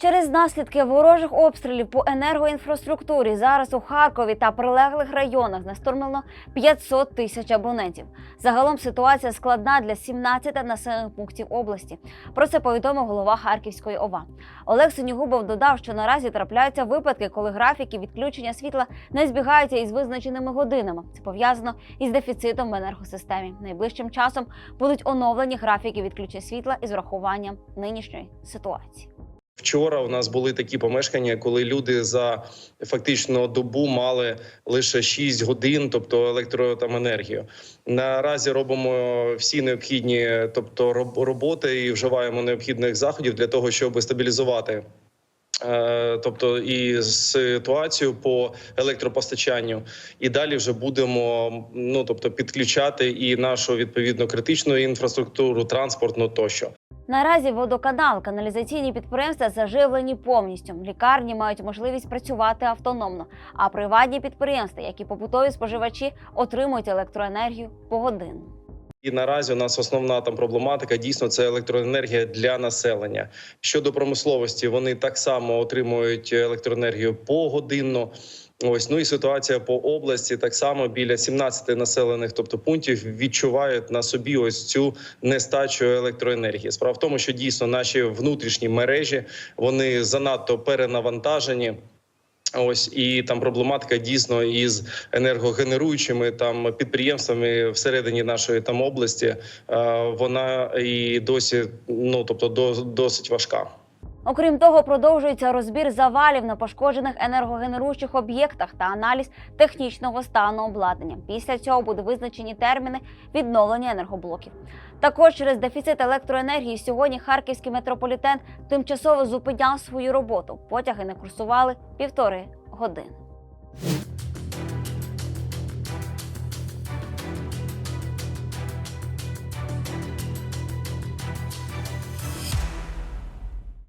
Через наслідки ворожих обстрілів по енергоінфраструктурі зараз у Харкові та прилеглих районах знестормлено 500 тисяч абонентів. Загалом ситуація складна для 17 населених пунктів області. Про це повідомив голова Харківської ОВА. Олег Синігубов додав, що наразі трапляються випадки, коли графіки відключення світла не збігаються із визначеними годинами. Це пов'язано із дефіцитом в енергосистемі. Найближчим часом будуть оновлені графіки відключення світла із врахуванням нинішньої ситуації. Вчора у нас були такі помешкання, коли люди за фактично добу мали лише 6 годин, тобто електро там енергію. Наразі робимо всі необхідні, тобто роботи і вживаємо необхідних заходів для того, щоб стабілізувати. е, Тобто і ситуацію по електропостачанню, і далі вже будемо ну тобто підключати і нашу відповідно критичну інфраструктуру, транспортну тощо. Наразі водоканал, каналізаційні підприємства заживлені повністю. Лікарні мають можливість працювати автономно, а приватні підприємства, як і побутові споживачі, отримують електроенергію погодинно. І наразі у нас основна там проблематика дійсно це електроенергія для населення. Щодо промисловості, вони так само отримують електроенергію погодинно. Ось ну і ситуація по області так само біля 17 населених, тобто пунктів, відчувають на собі ось цю нестачу електроенергії. Справа в тому, що дійсно наші внутрішні мережі вони занадто перенавантажені. Ось і там проблематика дійсно із енергогенеруючими там підприємствами всередині нашої там області. Вона і досі ну тобто до, досить важка. Окрім того, продовжується розбір завалів на пошкоджених енергогенеруючих об'єктах та аналіз технічного стану обладнання. Після цього будуть визначені терміни відновлення енергоблоків. Також через дефіцит електроенергії сьогодні харківський метрополітен тимчасово зупиняв свою роботу. Потяги не курсували півтори години.